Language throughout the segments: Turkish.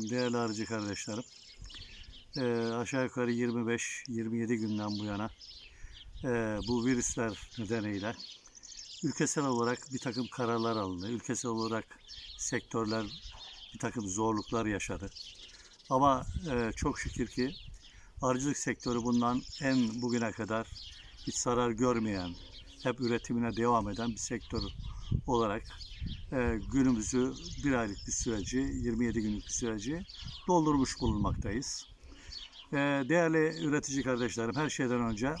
Değerli arıcı kardeşlerim, eee, aşağı yukarı 25-27 günden bu yana eee, bu virüsler nedeniyle ülkesel olarak bir takım kararlar alındı. Ülkesel olarak sektörler bir takım zorluklar yaşadı. Ama eee, çok şükür ki arıcılık sektörü bundan en bugüne kadar hiç zarar görmeyen, hep üretimine devam eden bir sektör olarak e, günümüzü bir aylık bir süreci, 27 günlük bir süreci doldurmuş bulunmaktayız. E, değerli üretici kardeşlerim, her şeyden önce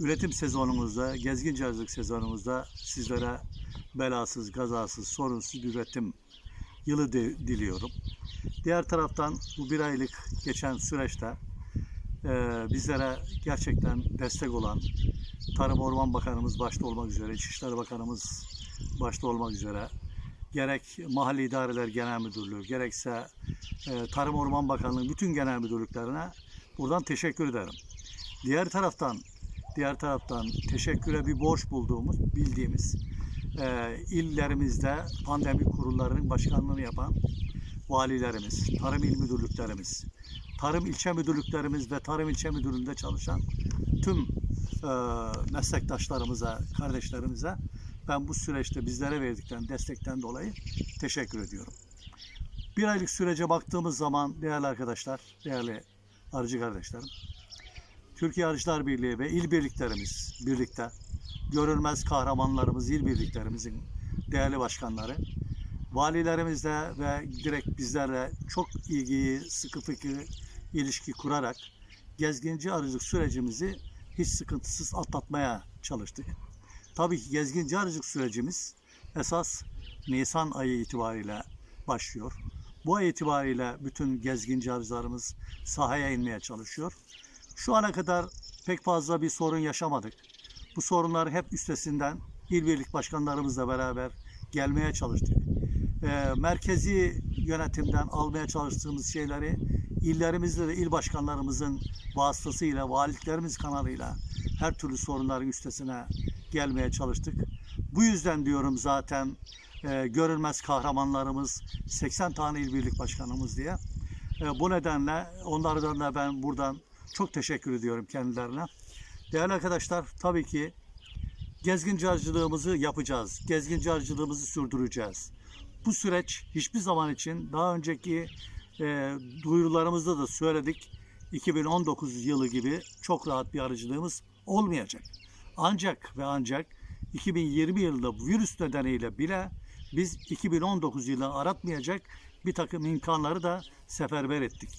üretim sezonumuzda, gezgin cazlık sezonumuzda sizlere belasız, kazasız, sorunsuz bir üretim yılı de- diliyorum. Diğer taraftan bu bir aylık geçen süreçte e, bizlere gerçekten destek olan Tarım Orman Bakanımız başta olmak üzere, İçişleri Bakanımız başta olmak üzere gerek Mahalli İdareler Genel Müdürlüğü gerekse e, Tarım Orman Bakanlığı bütün genel müdürlüklerine buradan teşekkür ederim. Diğer taraftan diğer taraftan teşekküre bir borç bulduğumuz bildiğimiz e, illerimizde pandemi kurullarının başkanlığını yapan valilerimiz, tarım il müdürlüklerimiz, tarım ilçe müdürlüklerimiz ve tarım ilçe müdürlüğünde çalışan tüm e, meslektaşlarımıza, kardeşlerimize ben bu süreçte bizlere verdikten destekten dolayı teşekkür ediyorum. Bir aylık sürece baktığımız zaman değerli arkadaşlar, değerli arıcı kardeşlerim, Türkiye Arıcılar Birliği ve il birliklerimiz birlikte, görülmez kahramanlarımız, il birliklerimizin değerli başkanları, valilerimizle ve direkt bizlerle çok ilgiyi, sıkı fıkı ilişki kurarak gezginci arıcılık sürecimizi hiç sıkıntısız atlatmaya çalıştık. Tabii ki gezginci arıcılık sürecimiz esas Nisan ayı itibariyle başlıyor. Bu ay itibariyle bütün gezginci arıcılarımız sahaya inmeye çalışıyor. Şu ana kadar pek fazla bir sorun yaşamadık. Bu sorunları hep üstesinden il birlik başkanlarımızla beraber gelmeye çalıştık. Ee, merkezi yönetimden almaya çalıştığımız şeyleri illerimizde de il başkanlarımızın vasıtasıyla, valiliklerimiz kanalıyla her türlü sorunların üstesine gelmeye çalıştık. Bu yüzden diyorum zaten e, görülmez kahramanlarımız 80 tane il birlik başkanımız diye. E, bu nedenle onlardan da ben buradan çok teşekkür ediyorum kendilerine. Değerli arkadaşlar tabii ki gezgin arıcılığımızı yapacağız. Gezgin arıcılığımızı sürdüreceğiz. Bu süreç hiçbir zaman için daha önceki e, duyurularımızda da söyledik. 2019 yılı gibi çok rahat bir arıcılığımız olmayacak. Ancak ve ancak 2020 yılında virüs nedeniyle bile biz 2019 yılını aratmayacak bir takım imkanları da seferber ettik.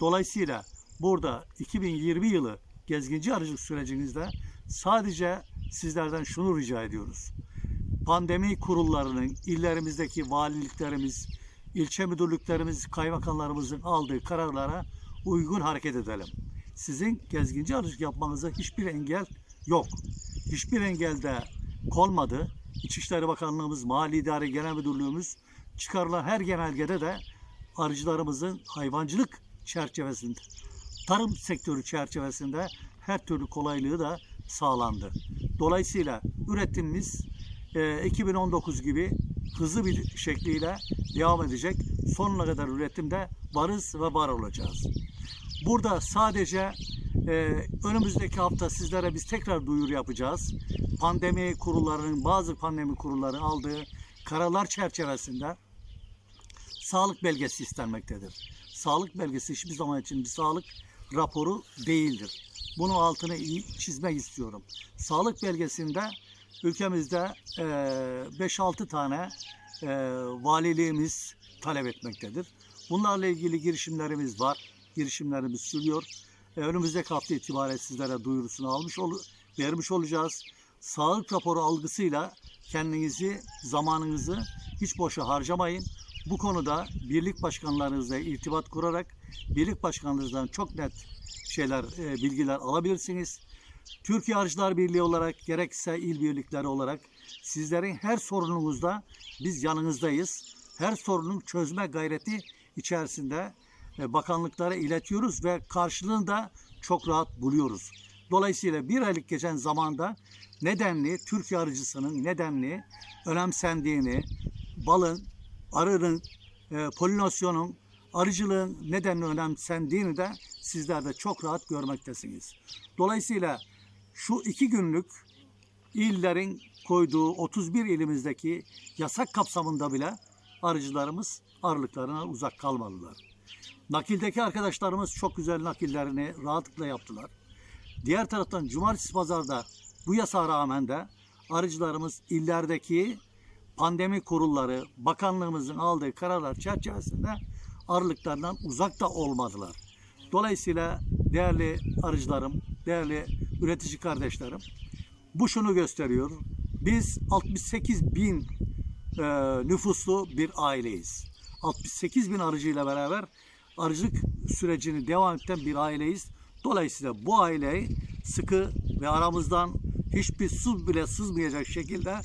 Dolayısıyla burada 2020 yılı gezginci arıcılık sürecinizde sadece sizlerden şunu rica ediyoruz. Pandemi kurullarının illerimizdeki valiliklerimiz, ilçe müdürlüklerimiz, kaymakamlarımızın aldığı kararlara uygun hareket edelim. Sizin gezginci arıcılık yapmanıza hiçbir engel yok. Hiçbir engel de konmadı. İçişleri Bakanlığımız, Mali İdare Genel Müdürlüğümüz çıkarılan her genelgede de arıcılarımızın hayvancılık çerçevesinde, tarım sektörü çerçevesinde her türlü kolaylığı da sağlandı. Dolayısıyla üretimimiz e, 2019 gibi hızlı bir şekliyle devam edecek. Sonuna kadar üretimde varız ve var olacağız. Burada sadece e, önümüzdeki hafta sizlere biz tekrar duyuru yapacağız. Pandemi kurullarının, bazı pandemi kurulları aldığı kararlar çerçevesinde sağlık belgesi istenmektedir. Sağlık belgesi hiçbir zaman için bir sağlık raporu değildir. Bunu altını iyi çizmek istiyorum. Sağlık belgesinde ülkemizde e, 5-6 tane e, valiliğimiz talep etmektedir. Bunlarla ilgili girişimlerimiz var. Girişimlerimiz sürüyor. E, önümüzdeki hafta itibariyle sizlere duyurusunu almış ol vermiş olacağız. Sağlık raporu algısıyla kendinizi, zamanınızı hiç boşa harcamayın. Bu konuda birlik başkanlarınızla irtibat kurarak birlik başkanlarınızdan çok net şeyler, e, bilgiler alabilirsiniz. Türkiye Arıcılar Birliği olarak gerekse il birlikleri olarak sizlerin her sorununuzda biz yanınızdayız. Her sorunun çözme gayreti içerisinde bakanlıklara iletiyoruz ve karşılığını da çok rahat buluyoruz. Dolayısıyla bir aylık geçen zamanda nedenli Türkiye arıcısının nedenli önemsendiğini, balın, arının, e, polinasyonun arıcılığın nedenle önemsendiğini de sizler de çok rahat görmektesiniz. Dolayısıyla şu iki günlük illerin koyduğu 31 ilimizdeki yasak kapsamında bile arıcılarımız arılıklarına uzak kalmalılar. Nakildeki arkadaşlarımız çok güzel nakillerini rahatlıkla yaptılar. Diğer taraftan cumartesi pazarda bu yasağa rağmen de arıcılarımız illerdeki pandemi kurulları, bakanlığımızın aldığı kararlar çerçevesinde arılıklardan uzak da olmadılar. Dolayısıyla değerli arıcılarım, değerli üretici kardeşlerim, bu şunu gösteriyor. Biz 68 bin e, nüfuslu bir aileyiz. 68 bin arıcıyla beraber arıcılık sürecini devam eden bir aileyiz. Dolayısıyla bu aileyi sıkı ve aramızdan hiçbir su bile sızmayacak şekilde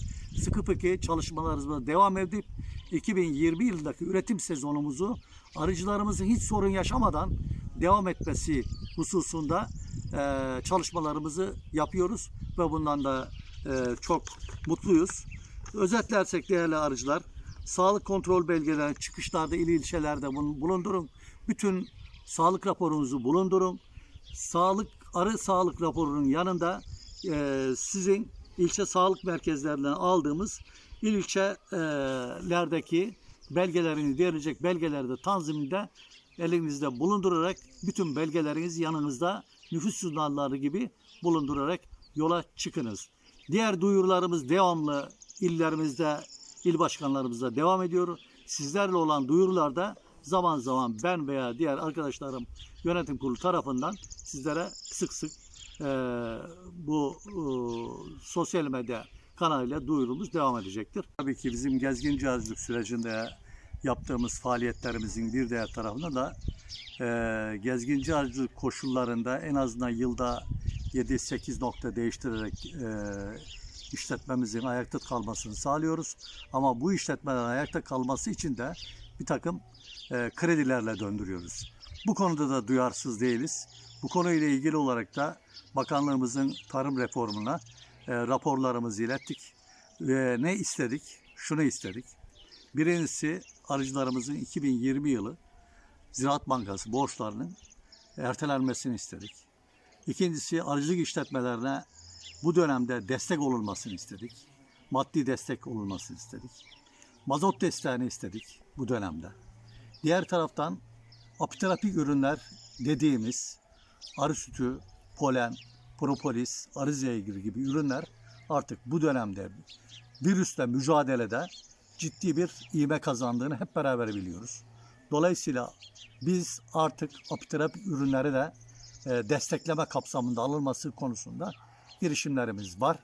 sıkı fıkı çalışmalarımıza devam edip 2020 yılındaki üretim sezonumuzu arıcılarımızın hiç sorun yaşamadan devam etmesi hususunda e, çalışmalarımızı yapıyoruz ve bundan da e, çok mutluyuz. Özetlersek değerli arıcılar, sağlık kontrol belgeleri çıkışlarda, il ilçelerde bulundurun. Bütün sağlık raporunuzu bulundurun. Sağlık arı sağlık raporunun yanında e, sizin ilçe sağlık merkezlerinden aldığımız il ilçelerdeki belgelerini verilecek belgeleri de tanziminde elinizde bulundurarak bütün belgeleriniz yanınızda nüfus cüzdanları gibi bulundurarak yola çıkınız. Diğer duyurularımız devamlı illerimizde, il başkanlarımızda devam ediyor. Sizlerle olan duyurularda zaman zaman ben veya diğer arkadaşlarım yönetim kurulu tarafından sizlere sık sık eee, bu eee, sosyal medya kanalıyla duyurumuz devam edecektir. Tabii ki bizim gezgin cihazlık sürecinde yaptığımız faaliyetlerimizin bir diğer tarafında da eee gezgin cihazlık koşullarında en azından yılda 7-8 nokta değiştirerek eee, işletmemizin ayakta kalmasını sağlıyoruz. Ama bu işletmelerin ayakta kalması için de bir takım eee, kredilerle döndürüyoruz. Bu konuda da duyarsız değiliz. Bu konuyla ilgili olarak da bakanlığımızın tarım reformuna e, raporlarımızı ilettik. Ve ne istedik? Şunu istedik. Birincisi arıcılarımızın 2020 yılı Ziraat Bankası borçlarının ertelenmesini istedik. İkincisi arıcılık işletmelerine bu dönemde destek olunmasını istedik. Maddi destek olunmasını istedik. Mazot desteğini istedik bu dönemde. Diğer taraftan apiterapik ürünler dediğimiz arı sütü, polen, propolis, arı zehri gibi ürünler artık bu dönemde virüsle mücadelede ciddi bir ivme kazandığını hep beraber biliyoruz. Dolayısıyla biz artık apiterapik ürünleri de e, destekleme kapsamında alınması konusunda girişimlerimiz var.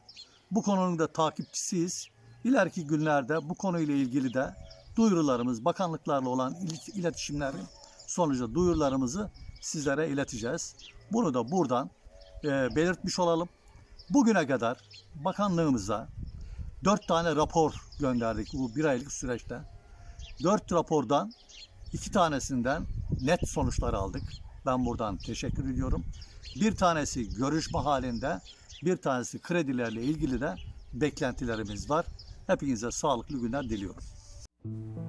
Bu konunun da takipçisiyiz. İleriki günlerde bu konuyla ilgili de duyurularımız, bakanlıklarla olan il- iletişimlerin sonucu duyurularımızı sizlere ileteceğiz. Bunu da buradan e, belirtmiş olalım. Bugüne kadar bakanlığımıza dört tane rapor gönderdik bu bir aylık süreçte. Dört rapordan iki tanesinden net sonuçlar aldık. Ben buradan teşekkür ediyorum. Bir tanesi görüşme halinde, bir tanesi kredilerle ilgili de beklentilerimiz var. Hepinize sağlıklı günler diliyorum. Thank you.